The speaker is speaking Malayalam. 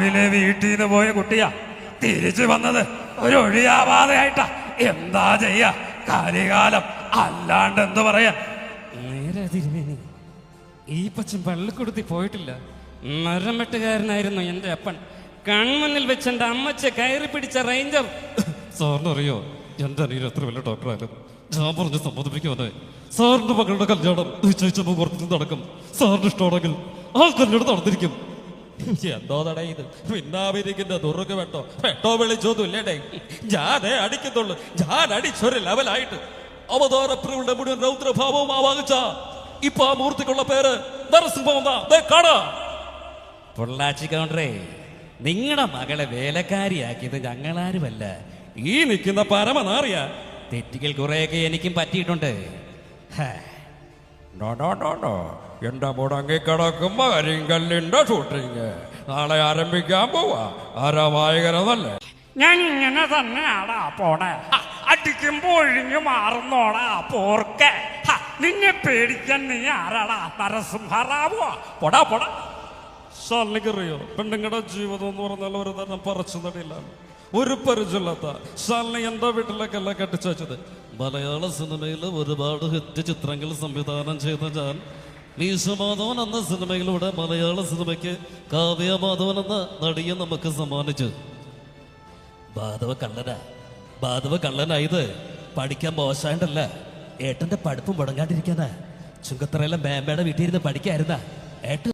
രാവിലെ വീട്ടിൽ നിന്ന് പോയ കുട്ടിയാ. തിരിച്ചു വന്നത് ഒരു ഒഴിയാവാതെയായിട്ടാ. എന്താ ചെയ്യാ? കാലികാലം അല്ലാണ്ട് എന്തു പറയാ നേരെ തിരുമേനി. ഈ പച്ചൻ പള്ളിക്കൊടുത്തി പോയിട്ടില്ല. മരമെട്ടുകാരനായിരുന്നു എന്റെ എന്റെ അപ്പൻ. കൺമുന്നിൽ വെച്ച് എന്റെ അമ്മച്ച കയറി പിടിച്ച റേഞ്ചർ. സാറിനറിയോ? എന്റെ അനിയൻ എത്ര വലിയ ഡോക്ടറായാലും ഞാൻ പറഞ്ഞ് സമ്മതിപ്പിക്കുവാനെ സാറിന്റെ മകളുടെ കല്യാണം നിശ്ചയിച്ചപ്പോൾ പുറത്തു നടക്കും. സാറിന് ഇഷ്ടമാണെങ്കിൽ ആ കല്യാണം നടന്നിരിക്കും. എന്തോ തടേ ഇത്? പിന്നാവിരിക്കുന്ന തുറുക്ക് വെട്ടോ വെട്ടോ വിളിച്ചോന്നും ഇല്ലേടേ ഞാനേ അടിക്കുന്നുള്ളു ഞാൻ അടിച്ചൊരു ലെവലായിട്ട്. അവതാരപ്രിയുടെ മുഴുവൻ രൗദ്രഭാവവും ആവാഹിച്ച ഇപ്പൊ ആ മൂർത്തിക്കുള്ള പേര് നരസിംഹം കാണാ. പൊള്ളാച്ചി കൗണ്ടറേ നിങ്ങളുടെ മകളെ വേലക്കാരിയാക്കിയത് ഞങ്ങളാരുമല്ല. ഈ നിൽക്കുന്ന പരമനാറിയ. തെറ്റുകൾ കുറെയൊക്കെ എനിക്കും പറ്റിയിട്ടുണ്ട്. ഡോ, ഡോ, ഡോ, ഡോ. എന്റെ മുടങ്ങി കിടക്കുമ്പോ കരിങ്കല്ലിന്റെ ഷൂട്ടിങ് നാളെ ആരംഭിക്കാൻ പോവാ. ആരാ വായകരതല്ലേ ഞാൻ ഇങ്ങനെ തന്നെയാടാ പോണേ. അടിക്കുമ്പോ ഒഴിഞ്ഞു മാറുന്നോടാ പോർക്കെ. നിന്നെ പേടിക്കാൻ നീ ആരാടാ? നരസിംഹറാവോ? പൊടാ പൊടാ. ഷാലിനിക്കറിയോ പെണ്ണുങ്ങളുടെ ജീവിതം എന്ന് പറഞ്ഞാൽ ഒരു തരം പറച്ചു നടിയിലാണ് ഒരു പരിചയമില്ലാത്ത ഷാലിനി എന്റെ വീട്ടിലേക്കല്ല കെട്ടിച്ചത് മലയാള സിനിമയിൽ ഒരുപാട് ഹിറ്റ് ചിത്രങ്ങൾ സംവിധാനം ചെയ്ത ഞാൻ മീശമാധവൻ എന്ന സിനിമയിലൂടെ മലയാള സിനിമയ്ക്ക് കാവ്യ മാധവൻ എന്ന നടിയെ നമുക്ക് സമ്മാനിച്ചു. ബാധവ കള്ളനാ. ബാധവ കള്ളനായത് പഠിക്കാൻ മോശമായിട്ടല്ല. ഏട്ടന്റെ പഠിപ്പ് മുടങ്ങാണ്ടിരിക്കാനാ. ചുങ്കത്തറയിലെ മേമ്മയുടെ വീട്ടിൽ ഇരുന്ന് പഠിക്കായിരുന്ന. ഏട്ടൻ